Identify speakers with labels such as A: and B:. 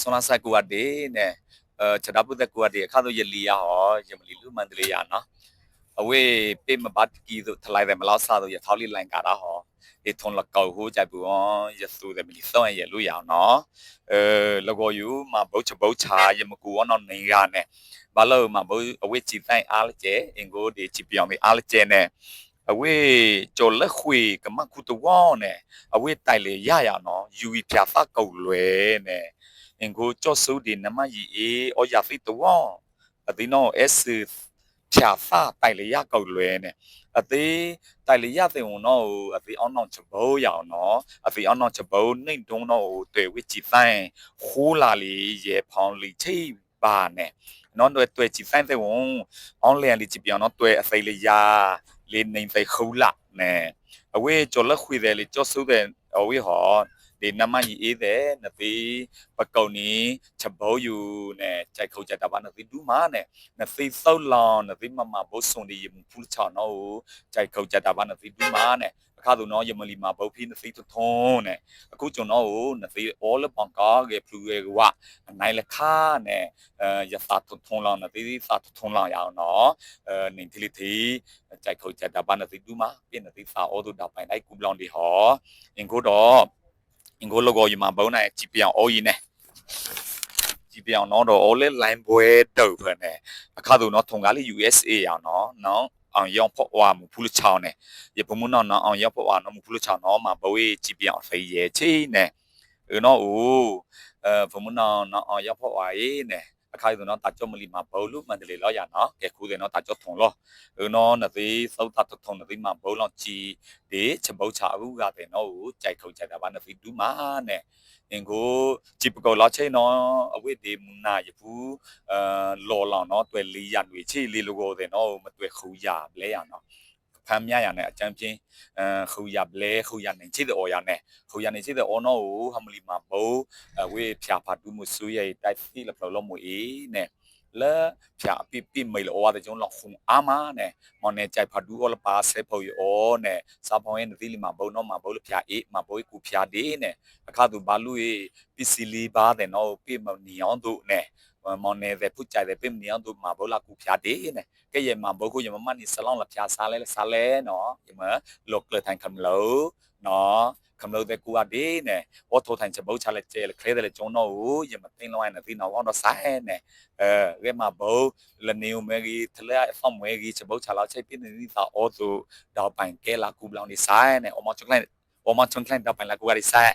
A: ဆွန်လာဆက်ကူအတေနဲ့အဲချဒါပုဒကူအတေအခါတော့ယလီယာဟောယမလီလူမန္တလေးယာနော်အဝေးပေမဘတ်ကီတို့ထလိုက်တယ်မလောက်စားတော့ရထောက်လိလိုင်ကာတာဟောဒီထုံလကောက်ဟိုကြိုက်ဘူးဟောယဆူတယ်မလီစောရလူရအောင်နော်အဲလကောယူမဘုတ်ချဘုတ်ချာယမကူအောင်နေရနဲ့ဘာလို့မဘုတ်အဝေးချီတိုင်းအားလကျအင်ကိုဒီချီပြောင်းဒီအားလကျနဲ့ အဝေးကြော်လက်ခွေကမကူတဝေါနဲ့အဝေးတိုက်လေရရနော်ယူဝီဖြာဖကောက်လွယ်နဲ့ en go cho su di na ma yi e o ya fi to wa a di no s ဖြာဖတိုင်လေရကောက်လွဲနဲ့အသေးတိုင်လေရတဲ့ဝန်တော့အသေးအောင်တော့ချဘောရအောင်နော်အသေးအောင်တော့ချဘောနှိမ့်တုံးတော့တွေ့ဝစ်ကြည့်တိုင်းခိုးလာလေရေဖောင်းလီချိပါနဲ့နော်တွေ့တွေ့ကြည့်တိုင်းတဲ့ဝန်အောင်လျန်လီကြည့်ပြောင်းတော့တွေ့အသေးလေးရ လေးနေသိခိုးလာနဲ့အဝေးကြော်လက်ခွေတယ်လေကြော်ဆုတဲ့အဝေးဟော ဒီနမကြီးအေးတဲ့နသိပကုံနီချက်ဘောယူနဲ့ကြိုက်ခုတ်ကြတာပါနသိဒူးမာနဲ့နသိစောက်လောင်နသိမမဘုဆုံဒီယမဖူးချောင်းနော်ကြိုက်ခုတ်ကြတာပါနသိဒူးမာနဲ့အခါသူနော်ယမလီမှာဘုတ်ဖီနသိထုံးနဲ့အခုကျွန်တော်ကိုနသိ all ပန်ကာကေဖလူရေကနိုင်လခါနဲ့အဲရစာထုံးလောင်နသိစာထုံးလောင်ရအောင်နော်အဲနေတိလိတီကြိုက်ခုတ်ကြတာပါနသိဒူးမာပြင်နသိစာအောဒူဒါပိုင်လိုက်ကူဘလောင်ဒီဟောအင်ကိုတော့ အင်ကိုလောကောယူမှာဘုံနိုင်ကြည့်ပြောင်းအော်ကြီးနဲ့ကြည့်ပြောင်းတော့တော့ all line ဘွဲတုတ်ဖက်နဲ့အခါသူနော်ထုံကားလေး USA ရအောင်နော်နော်အောင်ရောက်ဖို့ဝါမူဖူးလချောင်းနဲ့ရပမှုနော်နော်အောင်ရောက်ဖို့ဝါနော်မူဖူးလချောင်းနော်မှာဘဝေးကြည့်ပြောင်းဖေးရဲ့ချိနဲ့အဲနော်ဦးအဲပမှုနော်နော်အောင်ရောက်ဖို့ဝါရေးနဲ့အ ခိုင်တော့တာကြောမလီမှာဘောလို့မန္တလေးလောက်ရနော်ကဲခုတယ်နော်တာကြောထုံလောနော်နသေးစောတာထုံနသေးမှာဘောလောက်ជីဒီချပုတ်ချအခုကတယ်နော်ကိုကြိုက်ခုကြိုက်တာဗာနသေးဒူးမာနဲ့အင်ကိုជីပကောလောက်ချိန်နော်အဝိဒေမနာယဖူအာလော်လောင်နော်တွေ့လေးရတွေ့ချေလေးလိုကိုတယ်နော်မတွေ့ခူရလဲရနော် ဖမ်းမြရနဲ့အချမ်းပြင်းအဲခူရဘလဲခူရနေချိတဲ့အော်ရနဲ့ခူရနေချိတဲ့အော်နော်ဟမလီမှာဘောအဝေဖြာဖတ်ဒူးမဆူရဲ့တိုက်စီလဖလောမွေနဲ့လဲဖြာပိပိမေလောဝတဲ့ကျွန်တော်ခုံအာမနဲ့မနေကြိုက်ဖတ်ဒူးအော်လပါဆေဖို့ယောနဲ့စာဖောင်းရဲ့ဒီလီမှာဘုံတော့မှာဘုံလဖြာအေးမှာဘုံကူဖြာဒီနဲ့အခါသူဘာလူရေးပစ္စည်းလေးပါတဲ့နော်ပြမနီအောင်တို့နဲ့ မောင်နေတယ်ဖုကြိုက်တယ်ပြမနေအောင်တို့မှာဘောလာကူဖြားတယ်နဲ့ကဲရမှာဘောကိုရမမနေဆလောင်းလာဖြားစားလဲစားလဲနော်ရမလောကလထိုင်ခံလို့နော်ကမလို့တဲ့ကူအပ်ဒီနဲ့ဝတ်ထိုးထိုင်ချက်ဘုတ်ချလက်ကျဲခလဲတယ်ကျွန်တော်ကိုရမသိလောင်းရနေသိနော်တော့ဆိုင်နဲ့အဲရဲမှာဘုတ်လနေုံမဲကြီးထလဲအဆောင်မဲကြီးချက်ဘုတ်ချလောက်ချိတ်ပြနေသီသာအော်သူတော့ပိုင်ကဲလာကူဘလောင်းနေဆိုင်နဲ့အမချွန်လိုက်အမချွန်လိုက်တော့ပိုင်လာကူရီဆိုင်